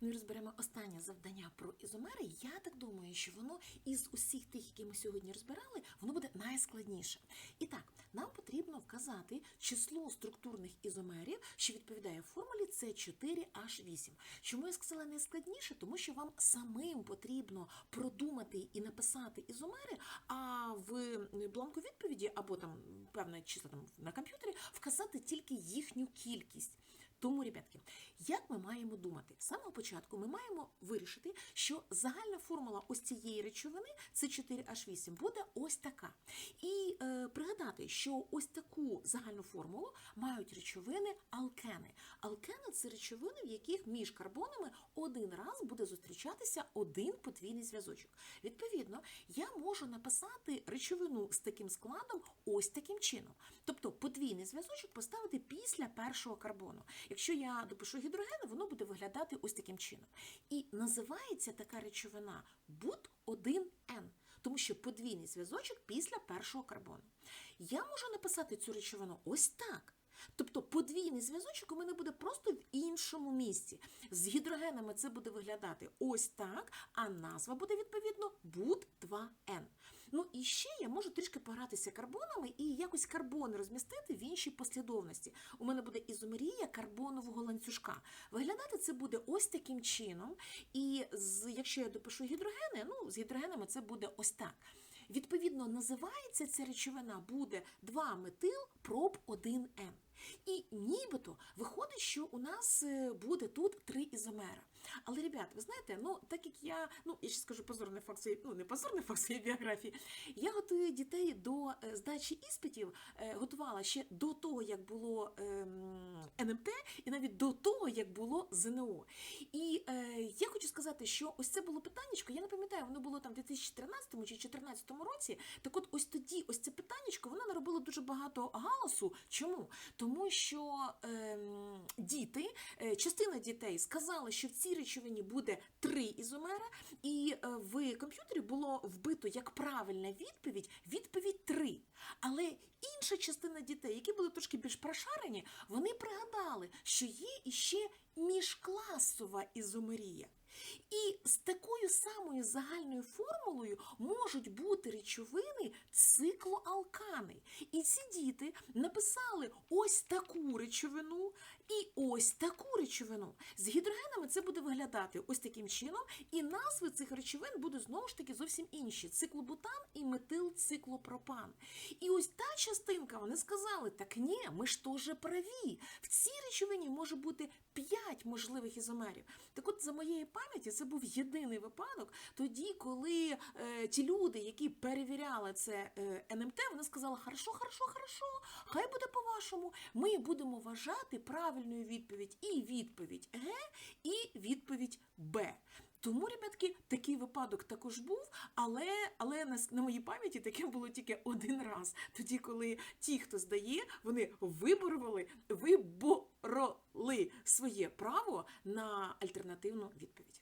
Ну і розберемо останнє завдання про ізомери. Я так думаю, що воно із усіх тих, які ми сьогодні розбирали, воно буде найскладніше. І так, нам потрібно вказати число структурних ізомерів, що відповідає формулі С4H8. Чому я сказала найскладніше? Тому що вам самим потрібно продумати і написати ізомери, а в бланку відповіді або там певне число там на комп'ютері вказати тільки їхню кількість. Тому, ребятки, як ми маємо думати? З самого початку ми маємо вирішити, що загальна формула ось цієї речовини, це 4H8, буде ось така. І е, пригадати, що ось таку загальну формулу мають речовини алкени. Алкени це речовини, в яких між карбонами один раз буде зустрічатися один подвійний зв'язочок. Відповідно, я можу написати речовину з таким складом ось таким чином. Тобто подвійний зв'язочок поставити після першого карбону. Якщо я допишу гідрогени, воно буде виглядати ось таким чином. І називається така речовина бут-1Н, тому що подвійний зв'язочок після першого карбону. Я можу написати цю речовину ось так. Тобто подвійний зв'язочок у мене буде просто в іншому місці. З гідрогенами це буде виглядати ось так, а назва буде відповідно бут-2Н. Ну і ще я можу трішки погратися карбонами і якось карбони розмістити в іншій послідовності. У мене буде ізомерія карбонового ланцюжка. Виглядати це буде ось таким чином. І з, якщо я допишу гідрогени, ну з гідрогенами це буде ось так. Відповідно, називається ця речовина буде 2-метил проб 1Н. І нібито виходить, що у нас е, буде тут три ізомера. Але, ребят, ви знаєте, ну так як я, ну я ще скажу позорний факт своєї, ну не позорний факт своєї біографії, я готую дітей до е, здачі іспитів, е, готувала ще до того, як було ем, НМТ, і навіть до того, як було ЗНО. І е, сказати, що ось це було питаннячко, я не пам'ятаю, воно було там в 2013 чи 2014 році. Так от ось тоді, ось це питаннячко, воно наробило дуже багато галасу. Чому? Тому що ем, діти, е, частина дітей сказала, що в цій речовині буде три ізомера, і е, в комп'ютері було вбито як правильна відповідь відповідь 3. Але інша частина дітей, які були трошки більш прошарені, вони пригадали, що є іще міжкласова ізомерія. І з такою самою загальною формулою можуть бути речовини циклоалкани. І ці діти написали ось таку речовину і ось таку речовину. З гідрогенами це буде виглядати ось таким чином, і назви цих речовин будуть знову ж таки зовсім інші: циклобутан і метилциклопропан. І ось та частинка вони сказали: так ні, ми ж теж праві. В цій речовині може бути 5 можливих ізомерів. Так от, за моєї пам'яті, це був єдиний випадок тоді, коли е, ті люди, які перевіряли це е, НМТ, вони сказали: хорошо, хорошо, хорошо, хай буде по-вашому. Ми будемо вважати правильною відповідь і відповідь Г, і відповідь Б. Тому, ребятки, такий випадок також був, але, але на, на моїй пам'яті таке було тільки один раз. Тоді, коли ті, хто здає, вони виборювали, вибороли своє право на альтернативну відповідь.